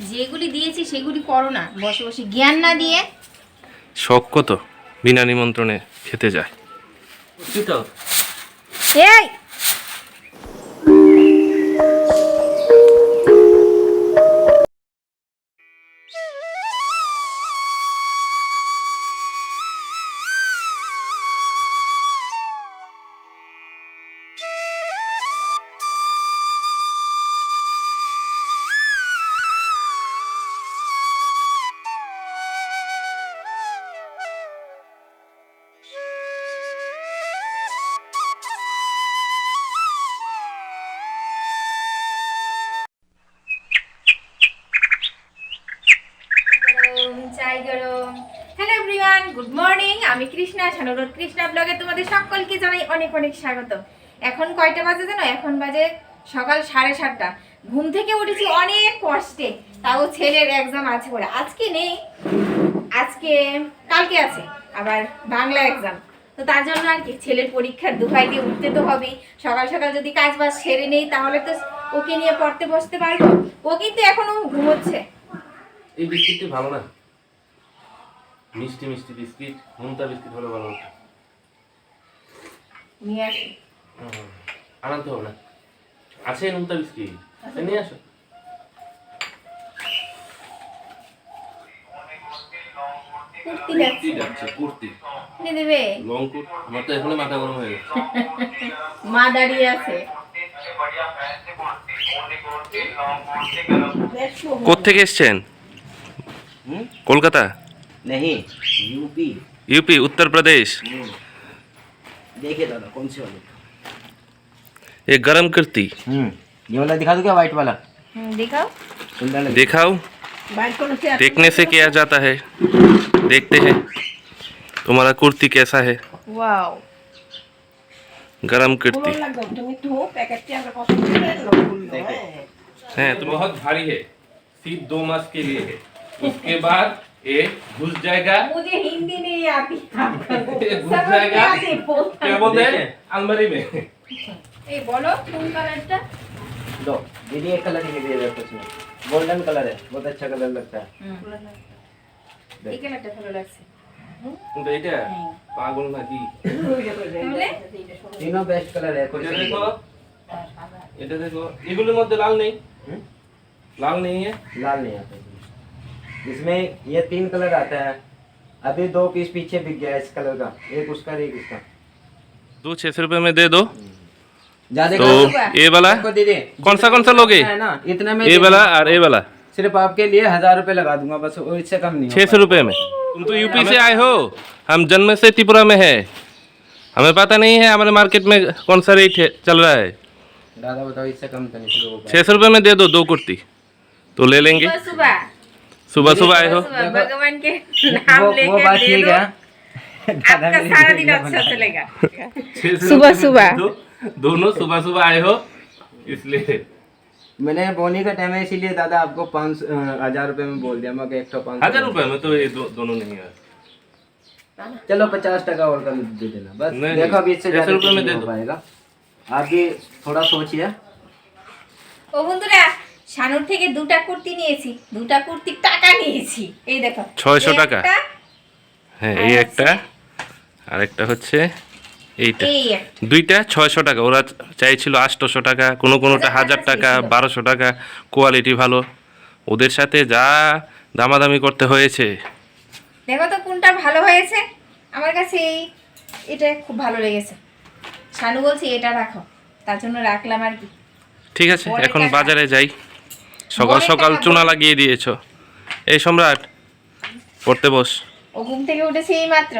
যেগুলি দিয়েছি সেগুলি করো না। বসে বসে জ্ঞান না দিয়ে। শখ কত? বিনা নিমন্ত্রণে খেতে যায়। এই! কৃষ্ণা সানুরোড কৃষ্ণা ব্লগে তোমাদের সকলকে জানাই অনেক অনেক স্বাগত। এখন কয়টা বাজে জানো? এখন বাজে সকাল সাড়ে সাতটা। ঘুম থেকে উঠেছি অনেক কষ্টে। তাও ছেলের এক্সাম আছে বলে। আজকে নেই। আজকে, কালকে আছে। আবার বাংলা এক্সাম তো তার জন্য আর কি, ছেলের পরীক্ষার দুহাই দিয়ে উঠতে তো হবেই। সকাল সকাল যদি কাজ বাজ সেরে নেই, তাহলে তো ওকে নিয়ে পড়তে বসতে পারব। ও কিন্তু এখনও ঘুমোচ্ছে। এই বিস্কিটটি ভালো না? মিষ্টি মিষ্টি বিস্কিট মুমতা বিস্কিট হলে ভালো হতো। নিয়ে আসি। আনাতে হবে না। আছে মুমতা বিস্কিট? নিয়ে আসো। কুর্তি কুর্তি যাচ্ছে যাচ্ছে কুর্তি। কিনে দেবে? লং কুর্তি আমার তো মাথা গরম হয়ে গেছে। মা দাঁড়িয়ে আছে। কোত্থেকে এসছেন? হুম? কলকাতা? नहीं यूपी यूपी उत्तर प्रदेश देखिए दादा कौन सी वाली? ये गरम कृति हम्म। ये वाला दिखा दो क्या व्हाइट वाला? दिखाओ। दिखाओ। देखने से किया जाता है? देखते हैं। तुम्हारा कुर्ती कैसा है? गरम कुर्ती। है? तो बहुत भारी है। सिर्फ़ दो मास के लिए है। उसके बाद ये घुस जाएगा मुझे हिंदी नहीं आती ये घुस समझ जाएगा नहीं आती बोलता क्या बोलते हैं अलमारी में এই বলো কোন কালারটা दो दीदी एक कलर ही दे रहे उसमें गोल्डन कलर है बहुत अच्छा कलर लगता है এই কালারটা ভালো লাগছে কিন্তু এটা পাগল নাকি তাহলে तीनों बेस्ट कलर है कोई এটা सा দেখো नहीं। এটা দেখো এগুলোর মধ্যে লাল নেই हम्म? लाल नहीं है लाल इसमें। ये तीन कलर आता है। अभी दो पीस पीछे बिक गया इस कलर का। एक उसका एक इसका। दो छह सौ रुपये में दे दो। तो ये वाला कौन सा कौन सा लोगे? है ना इतना में ये वाला और ये वाला। सिर्फ़ आपके लिए हज़ार रुपए लगा दूँगा बस और इससे कम नहीं छह सौ रुपये में। तुम तो यूपी से आए हो। हम जन्म से त्रिपुरा में है। हमें पता नहीं है हमारे मार्केट में कौन सा रेट है चल रहा है। दादा बताओ इससे कम तो नहीं छह सौ रुपये में दे दो दो कुर्ती। तो ले लेंगे। सुबह। सुबह सुबह आए हो? भगवान के नाम लेके ले दो आपका सारा दिन अच्छा चलेगा। सुबह सुबह। दोनों सुबह सुबह आए हो इसलिए। मैंने बोनी का टाइम है इसीलिए दादा आपको पाँच हज़ार रुपए में बोल दिया। मगर एक तो सौ पाँच हज़ार रुपए में तो ये दो, दोनों नहीं है चलो पचास टका और कम दे देना। बस नहीं, देखो अभी इससे ज़्यादा रुपये में दे पाएगा। आप भी थोड़ा सोचिए। ओ बंधुरा শানুর থেকে দুটা কুর্তি নিয়েছি দুটা কুর্তির টাকা নিয়েছি। এই দেখো 600 এই টাকা? হ্যাঁ এই একটা আরেকটা হচ্ছে এইটা। দুইটা ছয়শো টাকা ওরা চাইছিল আটশোশো টাকা কোনো কোনোটা হাজার টাকা বারোশো টাকা কোয়ালিটি ভালো। ওদের সাথে যা দামাদামি করতে হয়েছে। দেখো তো কোনটা ভালো হয়েছে? আমার কাছে এই এটা খুব ভালো লেগেছে। শানু বলছি এটা রাখো তার জন্য রাখলাম আর কি। ঠিক আছে এখন বাজারে যাই। সকাল সকাল চুনা লাগিয়ে দিয়েছ। এই সম্রাট পড়তে বস। ও ঘুম থেকে উঠেছে এই মাত্র।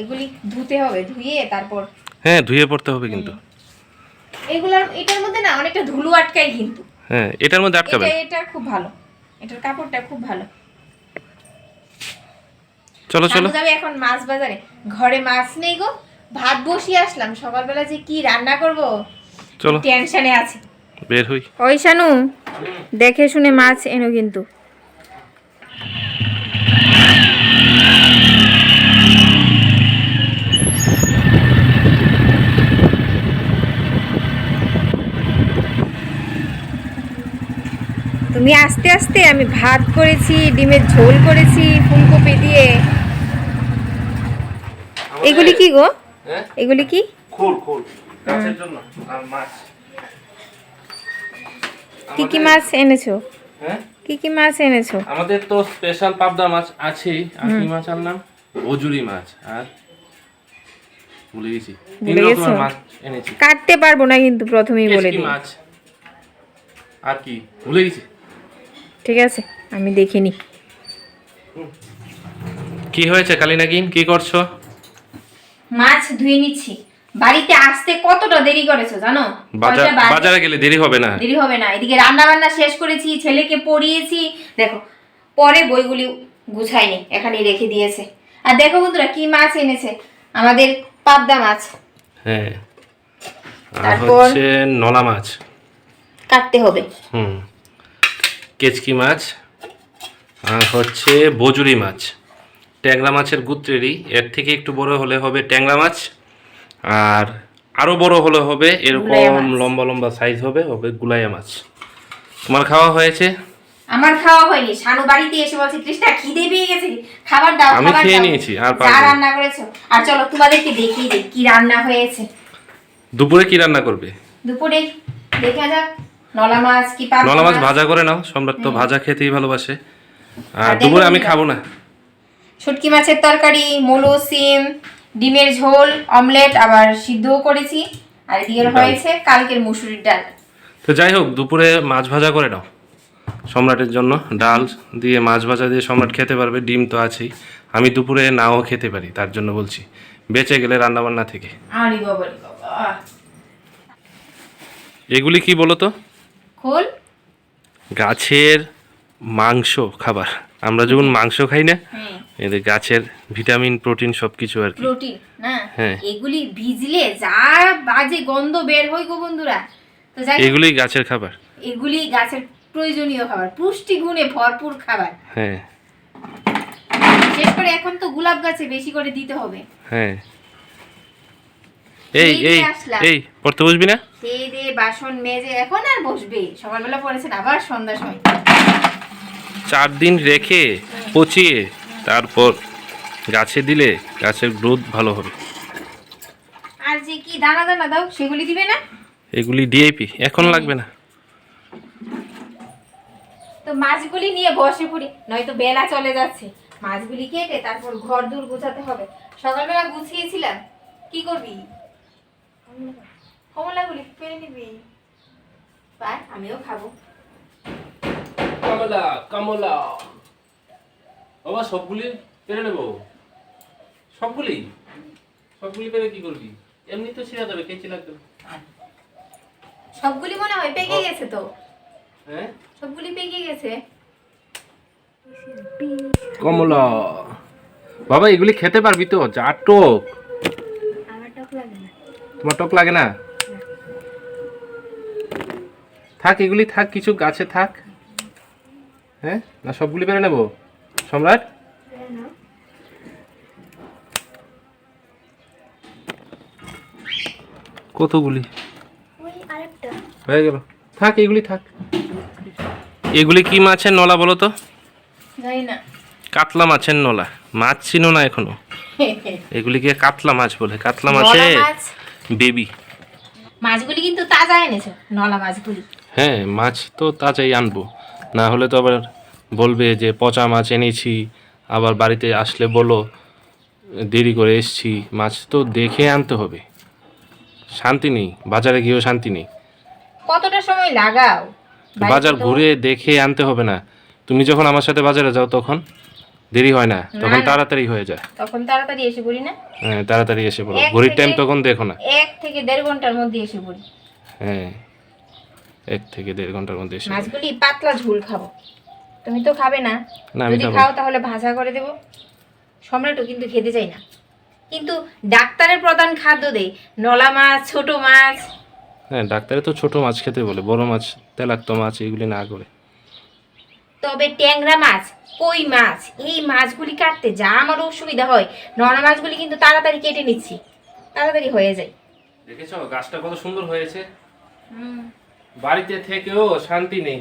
এগুলি ধুতে হবে ধুয়ে তারপর হ্যাঁ ধুয়ে পড়তে হবে কিন্তু। এগুলার এটার মধ্যে না অনেকটা ধুলো আটকায় কিন্তু। হ্যাঁ এটার মধ্যে আটকাবেন এটা এটা খুব ভালো। এটার কাপড়টা খুব ভালো। চলো চলো। যাবে এখন মাছ বাজারে। ঘরে মাছ নেই গো। ভাত বসিয়ে আসলাম। সকালবেলা যে কি রান্না করব? চলো। টেনশনে আছি। বের হই। ওই শানু দেখে শুনে মাছ এনো কিন্তু। তুমি আস্তে আস্তে আমি ভাত করেছি ডিমের ঝোল করেছি ফুলকপি দিয়ে। এগুলি কি গো? হ্যাঁ? এগুলি কি? খোল খোল। গাছের জন্য আর মাছ। কি কি মাছ এনেছো? হ্যাঁ? কি কি মাছ এনেছো? আমাদের তো স্পেশাল পাবদা মাছ আছেই। আর কি মাছ আনলাম? বজুরি মাছ। আর ভুলে গেছি। তিন রকমের মাছ এনেছি। কাটতে পারব না কিন্তু প্রথমেই বলে দিই। মাছ। আর কি? ভুলে গেছি। ঠিক আছে আমি দেখিনি কি হয়েছে কালিনাগিন? কি করছ? মাছ ধুয়ে নিচ্ছি। বাড়িতে আসতে কতটা দেরি করেছ জানো? বাজার গেলে দেরি হবে না। দেরি হবে না। এদিকে রান্না বান্না শেষ করেছি ছেলেকে পড়িয়েছি। দেখো পরে বইগুলি গুছাইনি এখানে রেখে দিয়েছে। আর দেখো বন্ধুরা কি মাছ এনেছে? আমাদের পাবদা মাছ। হ্যাঁ। আর? হচ্ছে নলা মাছ। কাটতে হবে। হুম। কেচকি মাছ। আর হচ্ছে বজুরি মাছ। ট্যাংরা মাছের গুত্রেরই। এর থেকে একটু বড় হলে হবে ট্যাংরা মাছ। আর আরও বড় হলে হবে এরকম লম্বা লম্বা সাইজ হবে হবে গুলাইয়া মাছ। তোমার খাওয়া হয়েছে? আমার খাওয়া হয়নি। শানু বাড়িতে এসে বলছে কৃষ্ণা খিদে পেয়ে গেছে খাবার দাও আমি খেয়ে নিয়েছি, আর যা। রান্না করেছ। আর চলো তোমাদেরকে দেখিয়ে দিই কি রান্না হয়েছে। দুপুরে কি রান্না করবে? দুপুরে দেখা যাক। নলা মাছ কি পাবদা নলা মাছ ভাজা করে নাও সম্রাট তো ভাজা খেতেই ভালোবাসে। আর আর দুপুরে আমি খাব না। শুটকি মাছের তরকারি মুলো সিম ডিমের ঝোল অমলেট আবার সিদ্ধও করেছি। আর ডাল। হয়েছে কালকের মুসুরির ডাল। তো যাই হোক দুপুরে মাছ ভাজা করে নাও। সম্রাটের জন্য ডাল দিয়ে মাছ ভাজা দিয়ে সম্রাট খেতে পারবে ডিম তো আছেই। আমি দুপুরে নাও খেতে পারি তার জন্য বলছি। বেঁচে গেলে রান্নাবান্না থেকে। এগুলি কি বলো তো? খোল। গাছের মাংস খাবার। আমরা যখন মাংস খাই না হ্যাঁ। এদের গাছের ভিটামিন প্রোটিন সবকিছু আর কি। প্রোটিন না হ্যাঁ। এগুলি ভিজলে যা বাজে গন্ধ বের হয় গো বন্ধুরা। তো যাই এগুলি গাছের খাবার। এগুলি গাছের প্রয়োজনীয় খাবার পুষ্টি গুণে ভরপুর খাবার। হ্যাঁ। বিশেষ করে এখন তো গোলাপ গাছে বেশি করে দিতে হবে। হ্যাঁ। এই এই এই পড়তে বসবি না? সেই দিয়ে বাসন মেজে এখন আর বসবে। সকালবেলা পড়েছেন আবার সন্ধ্যার সময়। চার দিন রেখে পচিয়ে তারপর গাছে দিলে গাছের গ্রোথ ভালো হবে। আর যে কি দানা দানা দাও সেগুলি দিবে না? এগুলি ডিএপি এখন লাগবে না। তো মাছগুলি নিয়ে বসে পড়ি নয়তো বেলা চলে যাচ্ছে। মাছগুলি কেটে তারপর ঘর দূর গুছাতে হবে। সকালবেলা গুছিয়েছিলাম কি করবি? কমলাগুলি পেরে নিবি। পার আমিও খাব। কমলা কমলা। বাবা সবগুলি পেরে নেব। সবগুলি? সবগুলি পেরে কি করবি? এমনি তো ছিঁড়া যাবে কেচি লাগবে। সবগুলি মনে হয় পেকে গেছে তো। হ্যাঁ? সবগুলি পেকে গেছে। কমলা বাবা এগুলি খেতে পারবি তো? যা টক। আমার টক লাগে না। তোমার টক লাগে না? থাক এগুলি থাক কিছু গাছে থাক। হ্যাঁ? না সবগুলি পেরে নেব? সম্রাট? কতগুলি? হয়ে গেল। থাক এগুলি থাক। এগুলি কি মাছের নলা বলো তো? কাতলা মাছের নলা। মাছ চিনো না এখনও? এগুলিকে কাতলা মাছ বলে। কাতলা মাছে? বেবি। মাছগুলি কিন্তু তাজা এনেছো নলা মাছগুলি। হ্যাঁ মাছ তো তাজাই আনব। না হলে তো আবার বলবে যে পচা মাছ এনেছি আবার বাড়িতে আসলে বলো দেরি করে এসছি মাছ তো দেখে আনতে হবে। শান্তি নেই বাজারে গিয়েও শান্তি নেই। কতটা সময় লাগাও? বাজার ঘুরে দেখে আনতে হবে না। তুমি যখন আমার সাথে বাজারে যাও তখন দেরি হয় না তখন তাড়াতাড়ি হয়ে যায়। তখন তাড়াতাড়ি এসে পড়ি না? হ্যাঁ তাড়াতাড়ি এসে পড়ো। ঘড়ির টাইম তখন দেখো না। এক থেকে দেড় ঘণ্টার মধ্যে এসে পড়ি। হ্যাঁ এক থেকে দেড় ঘণ্টার মধ্যে এসে মাছগুলি পাতলা ঝোল খাব। তুমি তো খাবে না। না যদি খাও তাহলে ভাজা করে দেবো। সম্রাটও কিন্তু খেতে চাই না। কিন্তু ডাক্তারের প্রধান খাদ্য দেয় নলা মাছ ছোট মাছ। হ্যাঁ ডাক্তারে তো ছোট মাছ খেতে বলে বড় মাছ তেলাক্ত মাছ এগুলি না করে। তবে ট্যাংরা মাছ কই মাছ এই মাছগুলি কাটতে যা আমার অসুবিধা হয়। নলা মাছগুলি কিন্তু তাড়াতাড়ি কেটে নিচ্ছি। তাড়াতাড়ি হয়ে যায়। দেখেছ গাছটা কত সুন্দর হয়েছে। বাড়িতে থেকেও শান্তি নেই।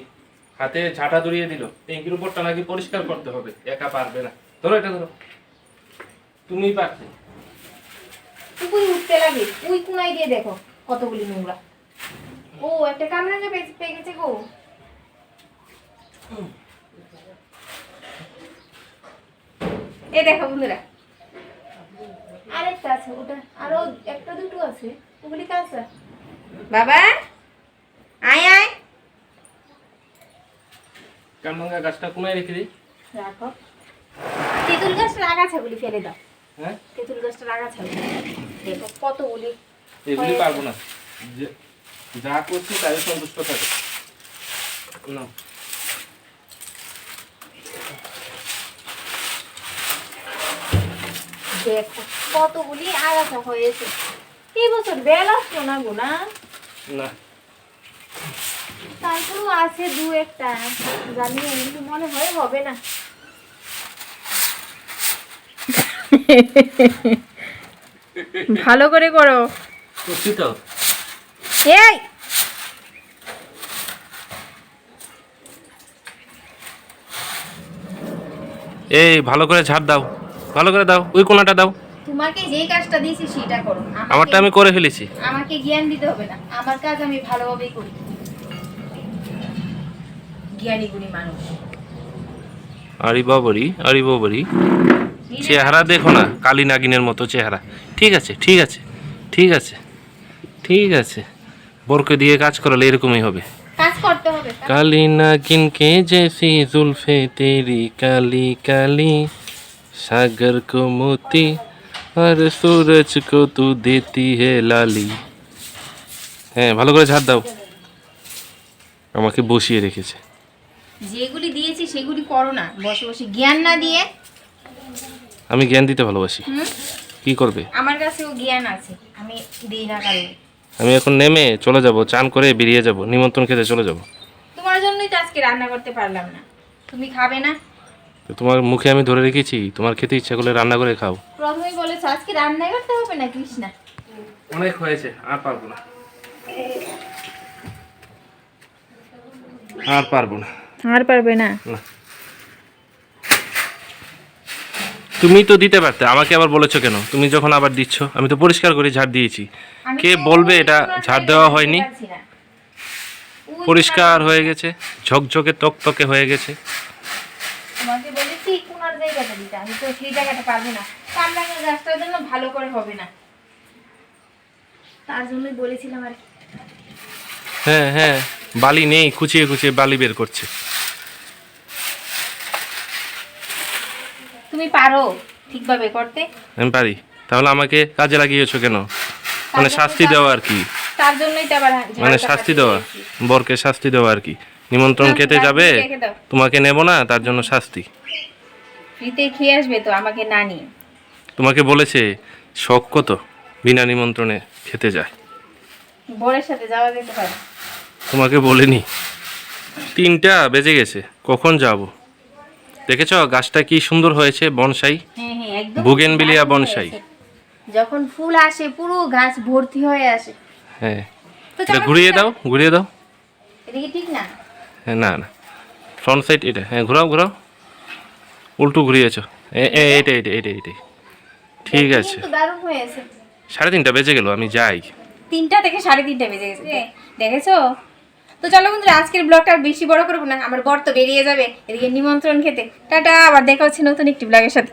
হাতে ঝাঁটা ধরিয়ে দিল। ট্যাঙ্কির উপরটা নাকি পরিষ্কার করতে হবে একা পারবে না। ধরো এটা ধরো। তুমিই পারবে তুই উঠতে লাগে তুই কোনায় দিয়ে দেখো কতগুলি নোংরা। ও একটা কামরাঙ্গা পেয়ে পেয়ে গেছে গো। এ দেখো বন্ধুরা আরেকটা আছে ওটা আরও একটা দুটো আছে। ওগুলি কাঁচা বাবা আয় আয়। কামরাঙ্গা গাছটা কোনায় রেখে দিই? রাখো। তেঁতুল গাছটা বলি ফেলে দাও। হ্যাঁ? তেঁতুল গাছটা লাগাছে দেখো কতগুলি এগুলি পারব না। যা করছি তাই সন্তুষ্ট থাকে। না দেখো কতগুলি আগাছা হয়েছে। এই বছর বেল আসলো না গো না? না। তারপরেও আছে দু একটা। জানি না, কিন্তু মনে হয় হবে না। ভালো করে করো। করছি তো? এই! এই ভালো করে ঝাড় দাও। ভালো করে দাও ওই কোনাটা দাও। তোমাকে যেই কাজটা দিয়েছি সেটা করো। আমারটা আমি করে ফেলেছি। আমাকে জ্ঞান দিতে হবে না। আমার কাজ আমি ভালোভাবেই করি। জ্ঞানী মানুষ। আরে বাবারি আরে বাবারি চেহারা দেখো না কালী নাগিনের মতো চেহারা। ঠিক আছে ঠিক আছে ঠিক আছে ঠিক আছে। বরকে দিয়ে কাজ করালে এরকমই হবে। কালী নাগিন কে জেসি জুলফে তেরি কালি কালি সাগর কো মোতি আর সুরজ কো তু দেতি হে লালি। হ্যাঁ ভালো করে ঝাড় দাও। আমাকে বসিয়ে রেখেছে। যেগুলি দিয়েছি সেগুলি করো না। বসে বসে জ্ঞান না দিয়ে। আমি জ্ঞান দিতে ভালোবাসি। কি করবে? আমার কাছেও জ্ঞান আছে। আমি দিই না কারণ আমি এখন নেমে চলে যাব চান করে বেরিয়ে যাব নিমন্ত্রণ খেতে চলে যাব। তোমার জন্যই তো আজকে রান্না করতে পারলাম না। তুমি খাবে না? তোমার মুখে আমি ধরে রেখেছি তোমার খেতে ইচ্ছা করলে রান্না করে খাও। প্রথমেই বলেছ আজকে রান্না করতে হবে না কৃষ্ণা? অনেক হয়েছে আর পারব না। আর পারব না। আর পারবে না। তুমি তো দিতে পারতে আমাকে আবার বলেছ কেন? তুমি যখন আবার দিচ্ছ আমি তো পরিষ্কার করে ঝাড় দিয়েছি। কে বলবে এটা ঝাড় দেওয়া হয়নি? পরিষ্কার হয়ে গেছে ঝকঝকে তকতকে হয়ে গেছে। তোমাকে বলেছি কোনার জায়গাটা দিতে। আমি তো সেই জায়গাটা পারব না। কামরাঙা গাছটার জন্য ভালো করে হবে না। তার জন্যই বলেছিলাম আর কি। হ্যাঁ হ্যাঁ। বালি নেই খুচিয়ে খুচিয়ে বালি বের করছে। তুমি পারো ঠিকভাবে করতে। আমি পারি। তাহলে আমাকে কাজে লাগিয়েছো কেন? মানে শাস্তি দেওয়া আর কি। তার জন্যই তো আবার মানে শাস্তি দেওয়া। বরকে শাস্তি দেওয়া আর কি। নিমন্ত্রণ খেতে যাবে? তোমাকে নেব না তার জন্য শাস্তি। ফ্রিতে খেয়ে আসবে তো আমাকে না নিয়ে। তোমাকে বলেছে শখ কত? বিনা নিমন্ত্রণে খেতে যায়। বরের সাথে যাওয়া যেতে পারে। তোমাকে বলিনি। তিনটা বেজে গেছে কখন যাব? দেখেছ গাছটা কি সুন্দর হয়েছে বনসাই? হ্যাঁ হ্যাঁ একদম বুগেনভিলিয়া দারুণ বনসাই। যখন ফুল আসে পুরো গাছ ভর্তি হয়ে আসে। হ্যাঁ। এটা ঘুরিয়ে দাও ঘুরিয়ে দাও। এটা কি ঠিক না? হ্যাঁ না না। ফ্রন্ট সাইড এটা। হ্যাঁ ঘোরাও ঘোরাও। উল্টো ঘুরিয়েছো। এইটা এইটা এইটা এইটাই ঠিক আছে। সাড়ে তিনটা বেজে গেল আমি যাই। তিনটা থেকে সাড়ে তিনটা বেজে গেছে। দেখেছ? তো চলো বন্ধুরা, আজকের ব্লগটা আর বেশি বড় করব না, আমার বর তো বেরিয়ে যাবে, এদিকে নিমন্ত্রণ খেতে। টাটা, আবার দেখা হচ্ছে নতুন একটি ব্লগের সাথে।